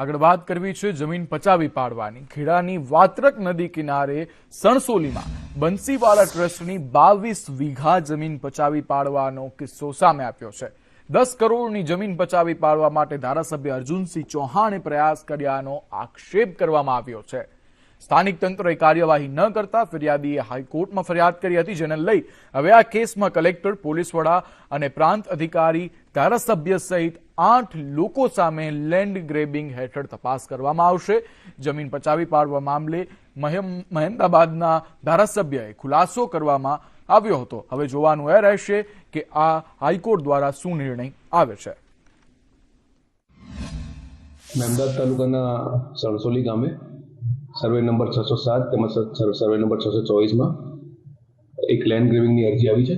આગળ વાત કરવી છે જમીન પચાવી પાડવાની. ખેડાની વાત્રક નદી કિનારે સણસોલીમાં બંસીવાલા ટ્રસ્ટની બાવીસ વીઘા જમીન પચાવી પાડવાનો કિસ્સો સામે આવ્યો છે. દસ કરોડની જમીન પચાવી પાડવા માટે ધારાસભ્ય અર્જુનસિંહ ચૌહાણે પ્રયાસ કર્યાનો આક્ષેપ કરવામાં આવ્યો છે. સ્થાનિક તંત્રએ કાર્યવાહી ન કરતા ફરિયાદીએ હાઈકોર્ટમાં ફરિયાદ કરી હતી, જેને લઈ હવે આ કેસમાં કલેક્ટર, પોલીસ વડા અને પ્રાંત અધિકારી, ધારાસભ્ય સહિત આઠ લોકો સામે લેન્ડ ગ્રેબિંગ હેઠળ તપાસ કરવામાં આવશે. જમીન પચાવી પાડવા મામલે મહેમદાબાદના ધારાસભ્યએ ખુલાસો કરવામાં આવ્યો હતો. હવે જોવાનું એ રહેશે કે આ હાઈકોર્ટ દ્વારા શું નિર્ણય આવે છે. મહેમદાદ તાલુકાના સરસોલી ગામે સર્વે નંબર છસો સાત તેમજ સર્વે નંબર છસો ચોવીસમાં એક લેન્ડ ગ્રેવિંગની અરજી આવી છે.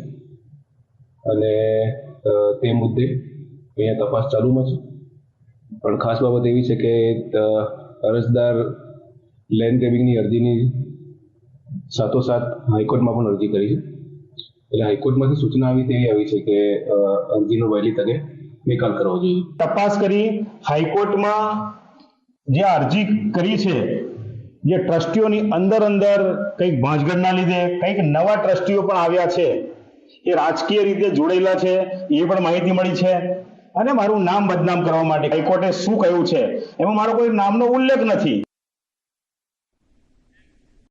અને તે મુદ્દે અહીંયા તપાસ ચાલુમાં છે. પણ ખાસ બાબત એવી છે કે અરજદાર લેન્ડ ગ્રેવિંગની અરજીની સાથોસાથ હાઈકોર્ટમાં પણ અરજી કરી છે. એટલે હાઈકોર્ટમાંથી સૂચના આવી તેવી આવી છે કે અરજીનો વહેલી તકે નિકાલ કરવો જોઈએ. તપાસ કરી હાઈકોર્ટમાં જે અરજી કરી છે જે ટ્રસ્ટીઓની અંદર અંદર કંઈક ભાંજગઢના લીધે કંઈક નવા ટ્રસ્ટીઓ પણ આવ્યા છે. એ રાજકીય રીતે જોડાયેલા છે. એ પણ માહિતી મળી છે. અને મારું નામ બદનામ કરવા માટે હાઈકોર્ટે શું કહ્યું છે? એમાં મારો કોઈ નામનો ઉલ્લેખ નથી.